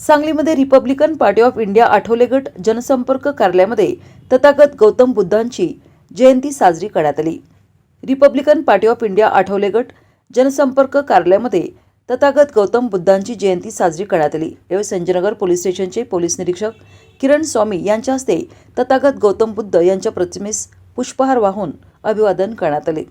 सांगलीमध्ये Republican party of India Athawale गट जनसंपर्क कार्यालयामध्ये तथागत गौतम बुद्धांची जयंती साजरी करण्यात आली. Republican party of India Athawale गट जनसंपर्क कार्यालयामध्ये तथागत गौतम बुद्धांची जयंती साजरी करण्यात आली. यावेळी संजयनगर पोलीस स्टेशनचे पोलीस निरीक्षक किरण स्वामी यांच्या हस्ते तथागत गौतम बुद्ध यांच्या प्रतिमेस पुष्पहार वाहून अभिवादन करण्यात आले.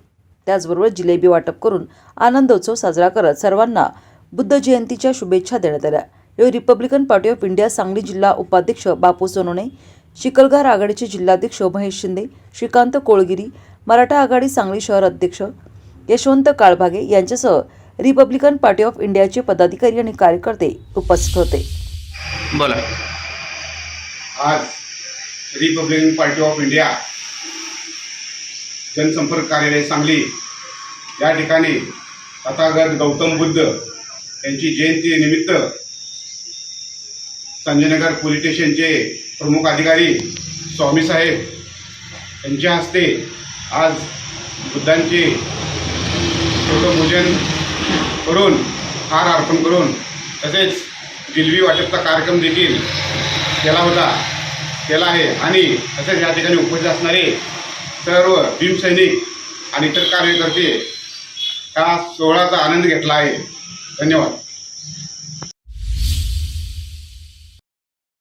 त्याचबरोबर जिलेबी वाटप करून आनंदोत्सव साजरा करत सर्वांना बुद्ध जयंतीच्या शुभेच्छा देण्यात आल्या. यावेळी Republican party of India Sangli जिल्हा उपाध्यक्ष बापू सोनवणे चिकलघर आघाडीचे जिल्हाध्यक्ष महेश शिंदे श्रीकांत कोळगिरी मराठा आघाडी सांगली शहर अध्यक्ष यशवंत काळभागे यांच्यासह रिपब्लिकन पार्टी ऑफ इंडियाचे पदाधिकारी आणि कार्यकर्ते उपस्थित होते. बोला. आज रिपब्लिकन पार्टी ऑफ इंडिया जनसंपर्क कार्यालय सांगली या ठिकाणी तथागत गौतम बुद्ध यांची जयंती निमित्त संजयनगर पोलीस स्टेशनचे प्रमुख अधिकारी स्वामी साहेब यांच्या हस्ते आज बुद्धांचे पूजन करून हार अर्पण करून तसेच जिलबी वाटपचा कार्यक्रम देखील केला होता केला आहे. आणि तसेच या ठिकाणी उपस्थित असणारे सर्व भीमसैनिक आणि इतर कार्यकर्ते हा सोहळ्याचा आनंद घेतला आहे. धन्यवाद.